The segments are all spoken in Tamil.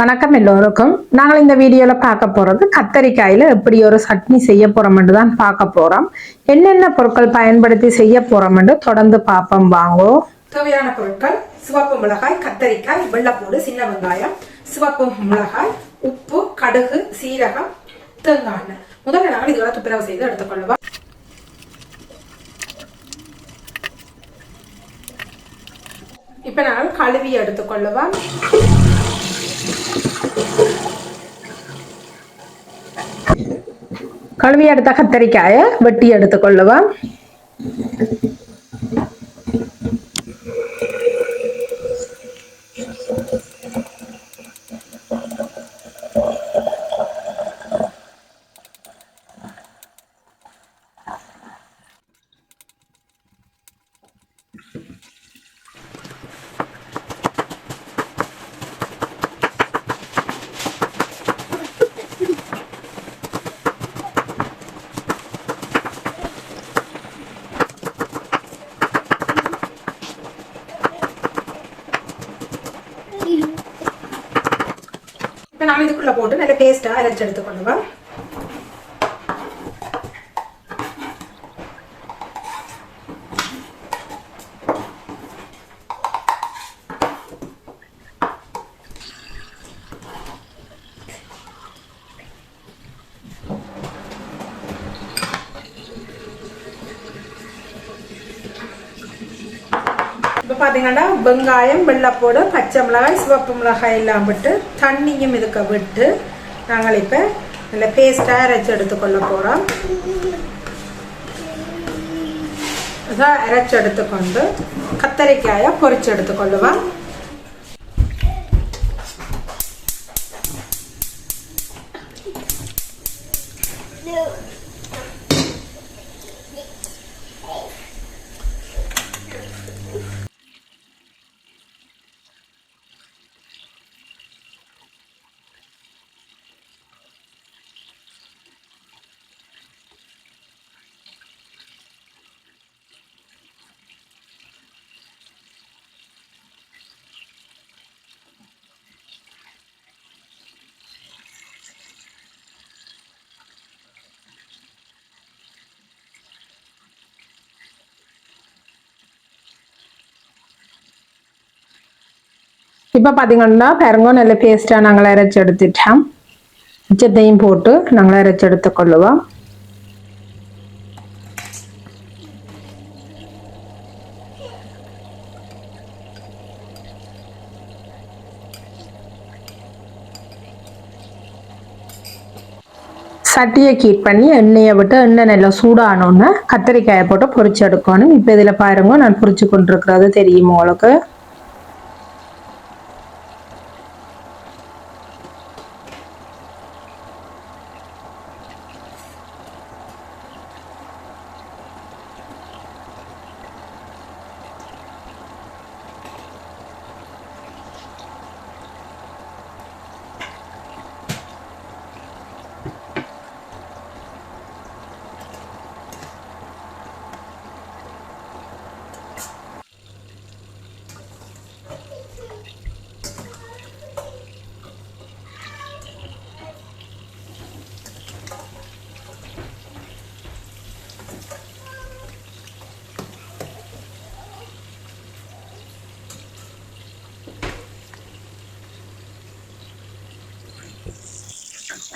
வணக்கம் எல்லோருக்கும். நாங்கள் இந்த வீடியோவில் பார்க்க போகிறது கத்தரிக்காயில் எப்படி ஒரு சட்னி செய்ய போகிறோம்னு தான் பார்க்க போகிறோம் என்னென்ன பொருட்கள் பயன்படுத்தி செய்ய போகிறோம்னு தொடர்ந்து பார்ப்போம். வாங்கோ. தேவையான பொருட்கள் சிவப்பு மிளகாய் கத்தரிக்காய் வெள்ளப்பூடு சின்ன வெங்காயம் சிவப்பு மிளகாய் உப்பு கடுகு சீரகம் தேங்காய் முதல்ல நாங்கள் இதெல்லாம் துப்புரவு செய்து எடுத்துக்கொள்வோம். இப்போ நாங்கள் கழுவி எடுத்துக்கொள்ளுவோம் கழுவி எடுத்த கத்தரிக்காயை வெட்டி எடுத்துக்கொள்ளுவோம் இப்போ நான் இதுக்குள்ள போட்டு நல்ல பேஸ்ட்டாக அரைச்சி எடுத்துக்கொள்ளுவேன் இப்போ பார்த்தீங்கன்னா வெங்காயம் வெள்ளைப்பூடு பச்சை மிளகாய் சிவப்பு மிளகாய் எல்லாம் விட்டு தண்ணியும் இதுக்க விட்டு நாங்கள் இப்போ நல்ல பேஸ்ட்டாக அரைச்சி எடுத்துக்கொள்ள போகிறோம் இதை அரைச்சி எடுத்துக்கொண்டு கத்தரிக்காயை பொறிச்சு எடுத்துக்கொள்ளுவோம். இப்போ பார்த்தீங்கன்னா பாருங்க நல்ல பேஸ்ட்டாக நாங்கள் அரைச்சி எடுத்துட்டோம் மிச்சத்தையும் போட்டு நாங்கள் அரைச்சி எடுத்துக்கொள்ளுவோம் சட்டியை கீட் பண்ணி எண்ணெயை விட்டு எண்ணெய் நல்லா சூடானோன்னு கத்திரிக்காயை போட்டு பொரிச்சு எடுக்கணும் இப்போ இதில் பாருங்க நான் பொரிச்சு கொண்டிருக்கிறது தெரியும் உங்களுக்கு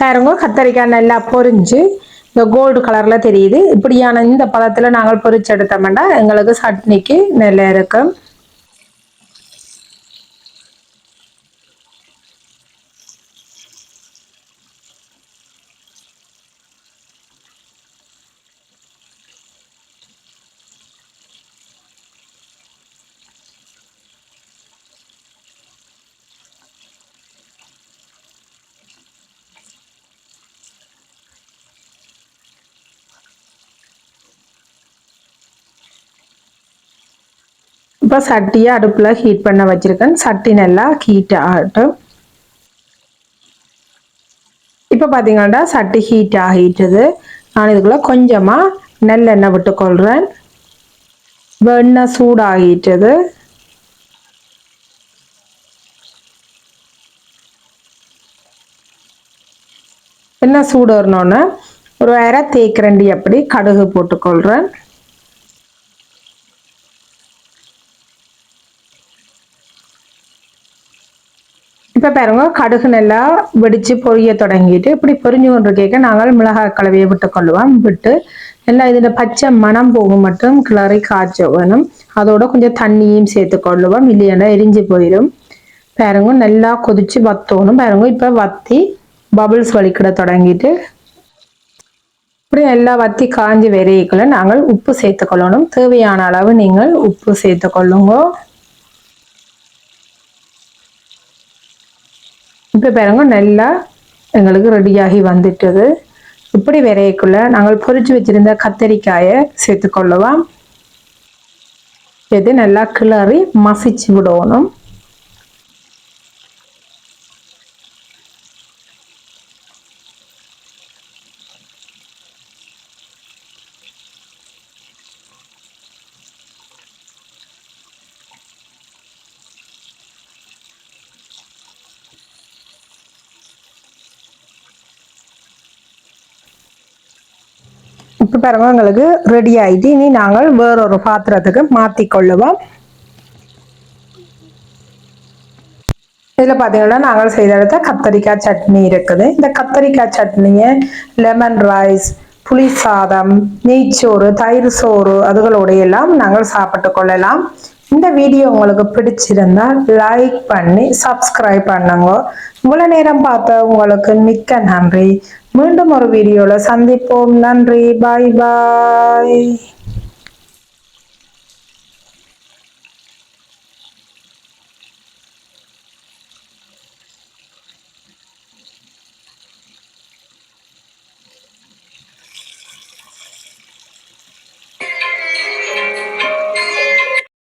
பாருங்க கத்தரிக்காய் நல்லா பொரிஞ்சு இந்த கோல்டு கலர்ல தெரியுது. இப்படியான இந்த பதத்தில் நாங்கள் பொரிச்செடுத்தோம்னா எங்களுக்கு சட்னிக்கு நல்லா இருக்கும். இப்போ சட்டியை அடுப்பில் ஹீட் பண்ண வச்சுருக்கேன். சட்டி நல்லா ஹீட் ஆகட்டும். இப்போ பார்த்தீங்கன்னா சட்டி ஹீட் ஆகிட்டுது. நான் இதுக்குள்ளே கொஞ்சமாக நெல்லெண்ணெய் விட்டுக்கொள்கிறேன் வெண்ணெய் சூடாகிட்டது. என்ன சூடு வரணுன்னு ஒரு அரை தேக்கரண்டி அப்படி கடுகு போட்டுக்கொள்கிறேன் இப்போ பாருங்க கடுகு நல்லா வெடிச்சு பொரிய தொடங்கிட்டு இப்படி பொரிஞ்சு கொண்டு கேட்க நாங்கள் மிளகாய் கலவையை விட்டு கொள்ளுவோம். விட்டு நல்லா இதில் பச்சை மணம் போகும் மட்டும் கிளறி காய்ச்ச வேணும். அதோட கொஞ்சம் தண்ணியும் சேர்த்து கொள்ளுவோம். இல்லையாண்டா எரிஞ்சு போயிடும் பாருங்க நல்லா கொதிச்சு வத்தணும். பாருங்க இப்போ வத்தி பபுள்ஸ் வலிக்கிட தொடங்கிட்டு இப்படி நல்லா வத்தி காஞ்சி விரைக்குள்ள நாங்கள் உப்பு சேர்த்து கொள்ளணும். தேவையான அளவு நீங்கள் உப்பு சேர்த்து கொள்ளுங்க. இப்போ பாருங்க நல்லா எங்களுக்கு ரெடியாகி வந்துட்டது. இப்படி விரையக்குள்ள நாங்கள் பொறிச்சு வச்சிருந்த கத்தரிக்காயை சேர்த்துக்கொள்ளலாம். இது நல்லா கிளறி மசிச்சு விடணும். இப்போ பாருங்க எங்களுக்கு ரெடி ஆயிட்டு இனி நாங்கள் வேறொரு பாத்திரத்துக்கு மாற்றி கொள்ளுவோம் இதில் பார்த்தீங்கன்னா நாங்கள் செய்த இடத்த கத்தரிக்காய் சட்னி இருக்குது. இந்த கத்தரிக்காய் சட்னியை லெமன் ரைஸ் புளி சாதம் நெய்ச்சோறு தயிர் சோறு அதுகளோட எல்லாம் நாங்கள் சாப்பிட்டு கொள்ளலாம். இந்த வீடியோ உங்களுக்கு பிடிச்சிருந்தா லைக் பண்ணி சப்ஸ்கிரைப் பண்ணுங்க. இவ்வளோ நேரம் பார்த்த உங்களுக்கு மிக்க நன்றி. மீண்டும் ஒரு வீடியோல சந்திப்போம். நன்றி. பாய் பாய்